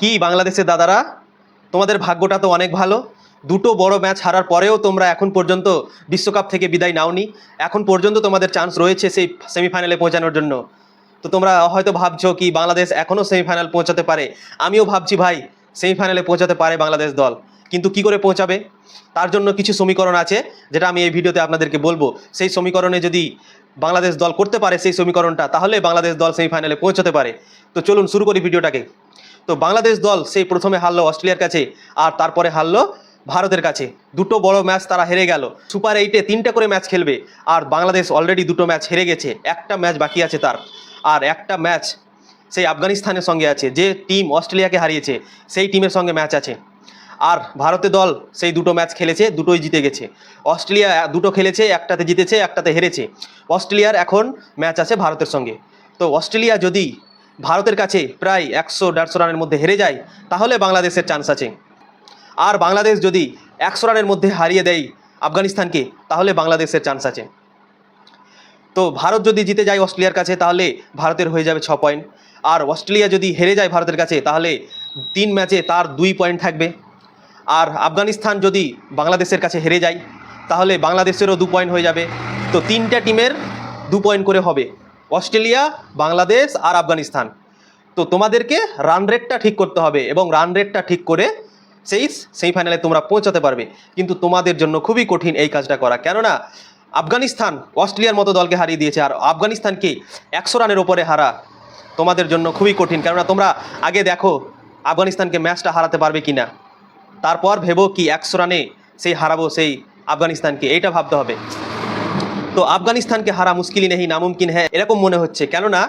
কি বাংলাদেশের দাদারা? তোমাদের ভাগ্যটা তো অনেক ভালো। দুটো বড় ম্যাচ হারার পরেও তোমরা এখন পর্যন্ত বিশ্বকাপ থেকে বিদায় নাওনি। এখন পর্যন্ত তোমাদের চান্স রয়েছে সেই সেমিফাইনালে পৌঁছানোর জন্য। তো তোমরা হয়তো ভাবছ কি, বাংলাদেশ এখনও সেমিফাইনাল পৌঁছাতে পারে? আমিও ভাবছি ভাই সেমিফাইনালে পৌঁছাতে পারে বাংলাদেশ দল। কিন্তু কি করে পৌঁছাবে? তার জন্য কিছু সমীকরণ আছে, যেটা আমি এই ভিডিওতে আপনাদেরকে বলব। সেই সমীকরণে যদি বাংলাদেশ দল করতে পারে সেই সমীকরণটা, তাহলে বাংলাদেশ দল সেমিফাইনালে পৌঁছাতে পারে। তো চলুন শুরু করি ভিডিওটাকে। তো বাংলাদেশ দল সেই প্রথমে হারলো অস্ট্রেলিয়ার কাছে, আর তারপরে হারলো ভারতের কাছে। দুটো বড় ম্যাচ তারা হেরে গেল। সুপার এইটে তিনটা করে ম্যাচ খেলবে, আর বাংলাদেশ অলরেডি দুটো ম্যাচ হেরে গেছে। একটা ম্যাচ বাকি আছে তার। আর একটা ম্যাচ সেই আফগানিস্তানের সঙ্গে আছে, যে টিম অস্ট্রেলিয়াকে হারিয়েছে, সেই টিমের সঙ্গে ম্যাচ আছে। আর ভারতের দল সেই দুটো ম্যাচ খেলেছে, দুটোই জিতে গেছে। অস্ট্রেলিয়া দুটো খেলেছে, একটাতে জিতেছে, একটাতে হেরেছে। অস্ট্রেলিয়ার এখন ম্যাচ আছে ভারতের সঙ্গে। তো অস্ট্রেলিয়া যদি ভারতের কাছে প্রায় একশো দেড়শো রানের মধ্যে হেরে যায়, তাহলে বাংলাদেশের চান্স আছে। আর বাংলাদেশ যদি একশো রানের মধ্যে হারিয়ে দেয় আফগানিস্তানকে, তাহলে বাংলাদেশের চান্স আছে। তো ভারত যদি জিতে যায় অস্ট্রেলিয়ার কাছে, তাহলে ভারতের হয়ে যাবে ছ পয়েন্ট আর অস্ট্রেলিয়া যদি হেরে যায় ভারতের কাছে, তাহলে তিন ম্যাচে তার দুই পয়েন্ট থাকবে। আর আফগানিস্তান যদি বাংলাদেশের কাছে হেরে যায়, তাহলে বাংলাদেশেরও দু পয়েন্ট হয়ে যাবে। তো তিনটা টিমের দু পয়েন্ট করে হবে। অস্ট্রেলিয়া, বাংলাদেশ আর আফগানিস্তান। তো তোমাদেরকে রান রেটটা ঠিক করতে হবে এবং রান রেটটা ঠিক করে সেই সেমিফাইনালে তোমরা পৌঁছাতে পারবে। কিন্তু তোমাদের জন্য খুবই কঠিন এই কাজটা করা। কেননা আফগানিস্তান অস্ট্রেলিয়ার মতো দলকে হারিয়ে দিয়েছে আর আফগানিস্তানকে একশো রানের ওপরে হারা তোমাদের জন্য খুবই কঠিন। কেননা তোমরা আগে দেখো আফগানিস্তানকে ম্যাচটা হারাতে পারবে কি না তারপর ভেবো কি একশো রানে সেই হারাবো সেই আফগানিস্তানকে। এইটা ভাবতে হবে। তো আফগানিস্তানকে হারা মুশকিলই নেই, নামুমকিন হ্যাঁ এরকম মনে হচ্ছে। কেননা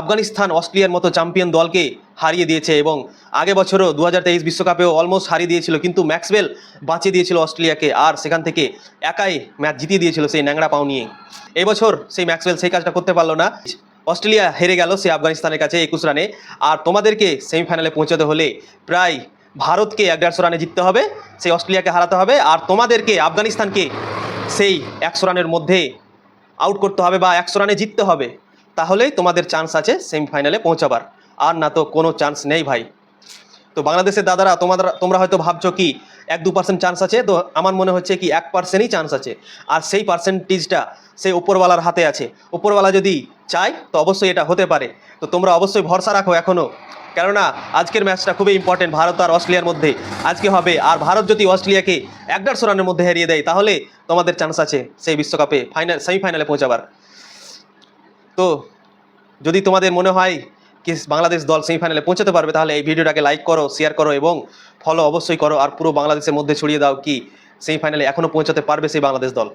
আফগানিস্তান অস্ট্রেলিয়ার মতো চ্যাম্পিয়ন দলকে হারিয়ে দিয়েছে এবং আগে বছরও দু হাজার বিশ্বকাপেও অলমোস্ট হারিয়ে দিয়েছিল, কিন্তু ম্যাক্সওয়েল বাঁচিয়ে দিয়েছিল অস্ট্রেলিয়াকে আর সেখান থেকে একাই ম্যাচ জিতিয়ে দিয়েছিল সেই ন্যাংরা পাও নিয়ে। এবছর সেই ম্যাক্সওয়েল সেই কাজটা করতে পারল না। অস্ট্রেলিয়া হেরে গেল সেই আফগানিস্তানের কাছে একুশ রানে। আর তোমাদেরকে সেমিফাইনালে পৌঁছাতে হলে প্রায় ভারতকে এক দেড়শো রানে জিততে হবে, সেই অস্ট্রেলিয়াকে হারাতে হবে। আর তোমাদেরকে আফগানিস্তানকে সেই একশো রানের মধ্যে আউট করতে হবে বা একশো রানে জিততে হবে, তাহলেই তোমাদের চান্স আছে সেমিফাইনালে পৌঁছাবার। আর না তো কোনো চান্স নেই ভাই। তো বাংলাদেশের দাদারা, তোমাদের, তোমরা হয়তো ভাবছ কি, এক দু পার্সেন্ট চান্স আছে, তো আমার মনে হচ্ছে কি এক পার্সেন্টই চান্স আছে। আর সেই পার্সেন্টেজটা সেই উপরওয়ালার হাতে আছে। উপরওয়ালা যদি চায়, তো অবশ্যই এটা হতে পারে। তো তোমরা অবশ্যই ভরসা রাখো এখনও কেননা আজকের ম্যাচটা খুবই ইম্পর্টেন্ট ভারত আর অস্ট্রেলিয়ার মধ্যে। আজকে হবে। আর ভারত যদি অস্ট্রেলিয়াকে এক দেড়শো রানের মধ্যে হারিয়ে দেয়, তাহলে তোমাদের চান্স আছে সেই বিশ্বকাপে ফাইনাল সেমিফাইনালে পৌঁছাবার। তো যদি তোমাদের মনে হয় কি বাংলাদেশ দল সেমিফাইনালে পৌঁছাতে পারবে, তাহলে এই ভিডিওটাকে লাইক করো শেয়ার করো এবং ফলো অবশ্যই করো। আর পুরো বাংলাদেশের মধ্যে ছড়িয়ে দাও কি সেমিফাইনালে এখনও পৌঁছাতে পারবে সেই বাংলাদেশ দল।